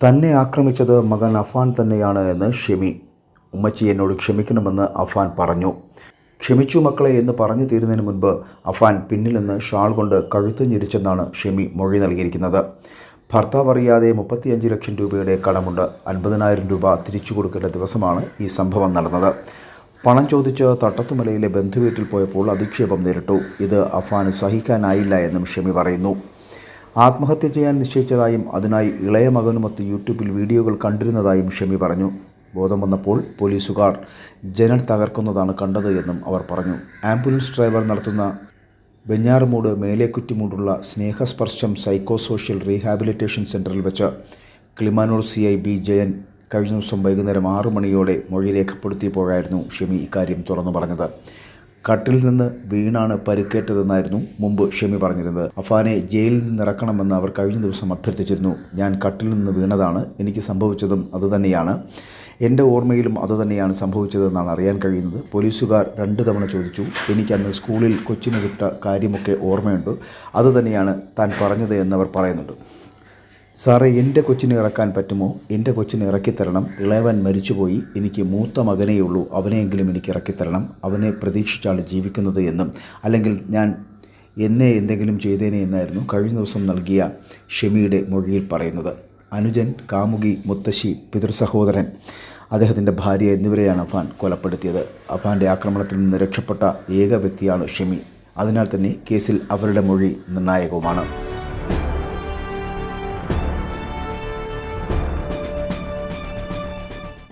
തന്നെ ആക്രമിച്ചത് മകൻ അഫാൻ തന്നെയാണ് എന്ന് ഷെമി ഉമ്മച്ചി എന്നോട് ക്ഷമിക്കണമെന്ന് അഫാൻ പറഞ്ഞു. ക്ഷമിച്ചു മക്കളെ എന്ന് പറഞ്ഞു തീരുന്നതിന് മുൻപ് അഫാൻ പിന്നിൽ നിന്ന് ഷാൾ കൊണ്ട് കഴുത്ത് ഞെരിച്ചെന്നാണ് ഷെമി മൊഴി നൽകിയിരിക്കുന്നത്. ഭർത്താവ് അറിയാതെ മുപ്പത്തിയഞ്ച് ലക്ഷം രൂപയുടെ കടമുണ്ട്. അൻപതിനായിരം രൂപ തിരിച്ചു കൊടുക്കേണ്ട ദിവസമാണ് ഈ സംഭവം നടന്നത്. പണം ചോദിച്ച് തട്ടത്തുമലയിലെ ബന്ധുവീട്ടിൽ പോയപ്പോൾ അധിക്ഷേപം നേരിട്ടു. ഇത് അഫാന് സഹിക്കാനായില്ല എന്നും ഷെമി പറയുന്നു. ആത്മഹത്യ ചെയ്യാൻ നിശ്ചയിച്ചതായും അതിനായി ഇളയ മകനുമൊത്ത് യൂട്യൂബിൽ വീഡിയോകൾ കണ്ടിരുന്നതായും ഷമി പറഞ്ഞു. ബോധം വന്നപ്പോൾ പോലീസുകാർ ജനൽ തകർക്കുന്നതാണ് കണ്ടത് എന്നും അവർ പറഞ്ഞു. ആംബുലൻസ് ഡ്രൈവർ നടത്തുന്ന ബെഞ്ഞാറുമൂട് മേലേക്കുറ്റിമൂടുള്ള സ്നേഹസ്പർശം സൈക്കോ സോഷ്യൽ റീഹാബിലിറ്റേഷൻ സെന്ററിൽ വെച്ച് Kilimanoor C I B Jayan കഴിഞ്ഞ ദിവസം വൈകുന്നേരം ആറു മണിയോടെ മൊഴി രേഖപ്പെടുത്തിയപ്പോഴായിരുന്നു ഷമി ഇക്കാര്യം തുറന്നു പറഞ്ഞത്. കട്ടിൽ നിന്ന് വീണാണ് പരിക്കേറ്റതെന്നായിരുന്നു മുമ്പ് ഷെമി പറഞ്ഞിരുന്നത്. അഫാനെ ജയിലിൽ നിന്ന് ഇറക്കണമെന്ന് അവർ കഴിഞ്ഞ ദിവസം അഭ്യർത്ഥിച്ചിരുന്നു. ഞാൻ കട്ടിൽ നിന്ന് വീണതാണ്. എനിക്ക് സംഭവിച്ചതും അതുതന്നെയാണ്. എന്റെ ഓർമ്മയിലും അതുതന്നെയാണ് സംഭവിച്ചതെന്നാണ് അറിയാൻ കഴിയുന്നത്. പോലീസുകാർ രണ്ട് തവണ ചോദിച്ചു. എനിക്കന്ന് സ്കൂളിൽ കൊച്ചിന് വിട്ട കാര്യമൊക്കെ ഓർമ്മയുണ്ട്. അതുതന്നെയാണ് താൻ പറഞ്ഞത് എന്നവർ പറയുന്നുണ്ട്. സാറേ എന്റെ കൊച്ചിനെ ഇറക്കാൻ പറ്റുമോ? എന്റെ കൊച്ചിനെ ഇറക്കിത്തരണം. ഇളയവൻ മരിച്ചുപോയി. എനിക്ക് മൂത്ത ഉള്ളൂ. അവനെയെങ്കിലും എനിക്ക് ഇറക്കിത്തരണം. അവനെ പ്രതീക്ഷിച്ചാണ് ജീവിക്കുന്നത് എന്നും അല്ലെങ്കിൽ ഞാൻ എന്നെ എന്തെങ്കിലും ചെയ്തേനെ എന്നായിരുന്നു കഴിഞ്ഞ ദിവസം നൽകിയ ഷെമിയുടെ മൊഴിയിൽ പറയുന്നത്. അനുജൻ കാമുകി മുത്തശ്ശി പിതൃസഹോദരൻ അദ്ദേഹത്തിന്റെ ഭാര്യ എന്നിവരെയാണ് അഫാൻ കൊലപ്പെടുത്തിയത്. അഫാന്റെ ആക്രമണത്തിൽ നിന്ന് രക്ഷപ്പെട്ട ഏക വ്യക്തിയാണ് ഷെമി അതിനാൽ തന്നെ കേസിൽ അവരുടെ മൊഴി നിർണായകവുമാണ്.